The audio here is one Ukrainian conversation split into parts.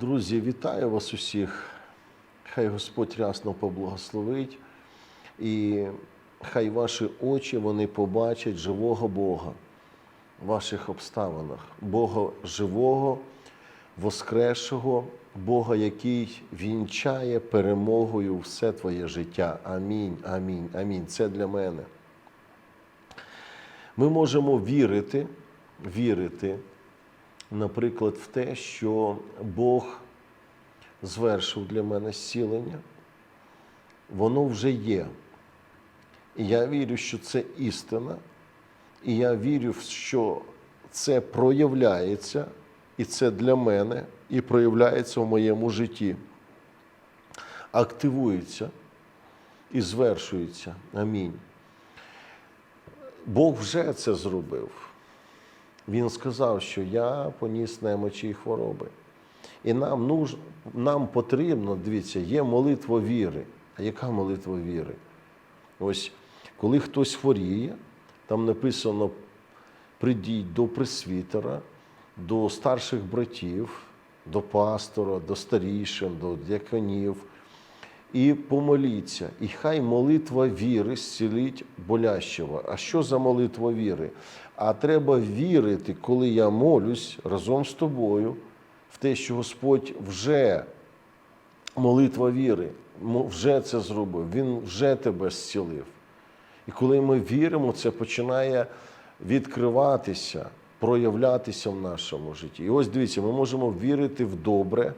Друзі, вітаю вас усіх. Хай Господь рясно поблагословить, і хай ваші очі вони побачать живого Бога в ваших обставинах, Бога живого, воскресшого, Бога, який вінчає перемогою все твоє життя. Амінь, амінь, амінь. Це для мене. Ми можемо вірити, вірити, наприклад, в те, що Бог звершив для мене зцілення, воно вже є. І я вірю, що це істина, і я вірю, що це проявляється, і це для мене, і проявляється в моєму житті. Активується і звершується. Амінь. Бог вже це зробив. Він сказав, що я поніс немочі і хвороби. І нам нуж, нам потрібно, дивіться, є молитва віри. А яка молитва віри? Ось коли хтось хворіє, там написано: придіть до пресвітера, до старших братів, до пастора, до старішин, до дяконів. І помоліться, і хай молитва віри зцілить болящого. А що за молитва віри? А треба вірити, коли я молюсь разом з тобою, в те, що Господь вже молитва віри, вже це зробив, Він вже тебе зцілив. І коли ми віримо, це починає відкриватися, проявлятися в нашому житті. І ось дивіться, ми можемо вірити в добре,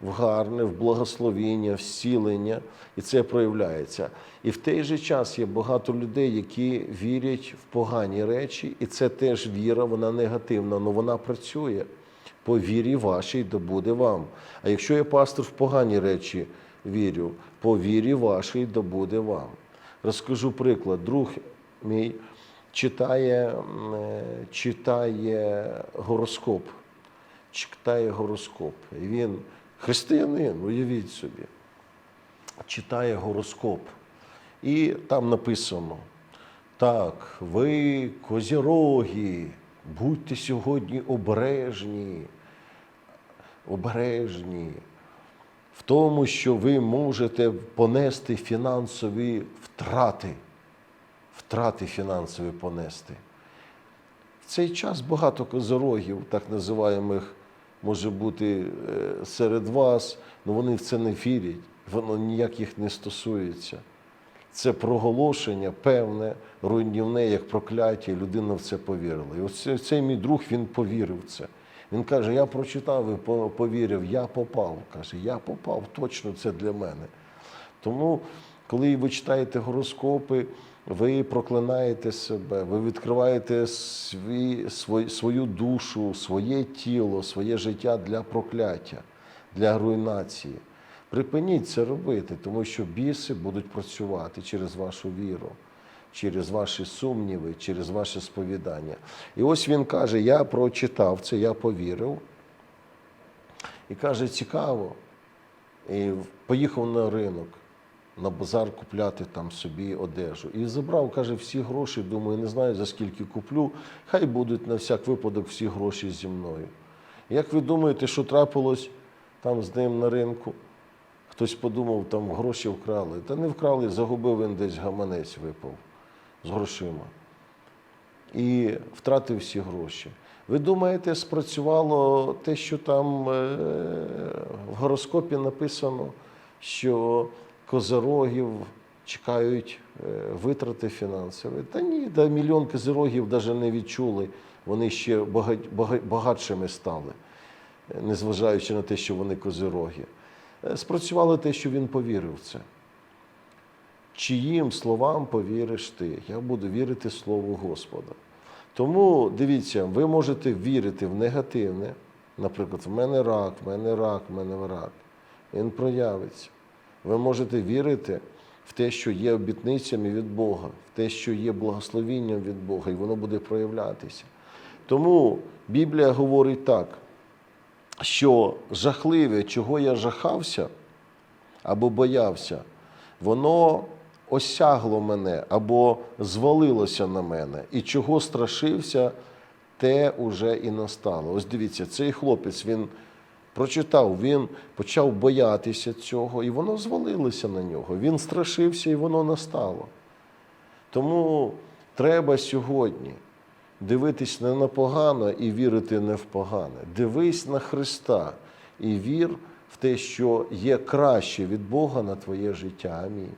в гарне, в благословіння, в зцілення, і це проявляється. І в той же час є багато людей, які вірять в погані речі, і це теж віра, вона негативна, але вона працює. По вірі вашій добуде вам. А якщо я пастор в погані речі вірю, по вірі вашій добуде вам. Розкажу приклад. Друг мій читає, е, читає гороскоп. Читає гороскоп. Він християнин, уявіть собі, читає гороскоп. І там написано: так, ви козіроги, будьте сьогодні обережні, обережні в тому, що ви можете понести фінансові втрати, втрати фінансові понести. В цей час багато козорогів, так називаємих, може бути е, серед вас, але вони в це не вірять, воно ніяк їх не стосується. Це проголошення певне, руйнівне, як прокляття, і людина в це повірила. І ось цей мій друг він повірив в це. Він каже: я прочитав і повірив, я попав. Каже, я попав, точно це для мене. Тому, коли ви читаєте гороскопи, ви проклинаєте себе, ви відкриваєте свій, свой- свою душу, своє тіло, своє життя для прокляття, для руйнації. Припиніть це робити, тому що біси будуть працювати через вашу віру, через ваші сумніви, через ваше сповідання. І ось він каже: я прочитав це, я повірив. І каже, цікаво. І поїхав на ринок, на базар купляти там собі одежу. І забрав, каже, всі гроші. Думаю, не знаю за скільки куплю. Хай будуть на всяк випадок всі гроші зі мною. Як ви думаєте, що трапилось там з ним на ринку? Хтось подумав, там гроші вкрали. Та не вкрали, загубив він десь гаманець випав з грошима. І втратив всі гроші. Ви думаєте, спрацювало те, що там е, в гороскопі написано, що козорогів чекають е, витрати фінансові? Та ні, да мільйон козорогів навіть не відчули. Вони ще бага- бага- багатшими стали, е, незважаючи на те, що вони козороги. Е, Спрацювало те, що він повірив в це. Чиїм словам повіриш ти? Я буду вірити Слову Господа. Тому дивіться, ви можете вірити в негативне. Наприклад, в мене рак, в мене рак, в мене рак. Він проявиться. Ви можете вірити в те, що є обітницями від Бога, в те, що є благословінням від Бога, і воно буде проявлятися. Тому Біблія говорить так, що жахливе, чого я жахався або боявся, воно осягло мене або звалилося на мене. І чого страшився, те уже і настало. Ось дивіться, цей хлопець він Прочитав, він почав боятися цього, і воно звалилося на нього. Він страшився, і воно настало. Тому треба сьогодні дивитись не на погане і вірити не в погане. Дивись на Христа і вір в те, що є краще від Бога на твоє життя. Амінь.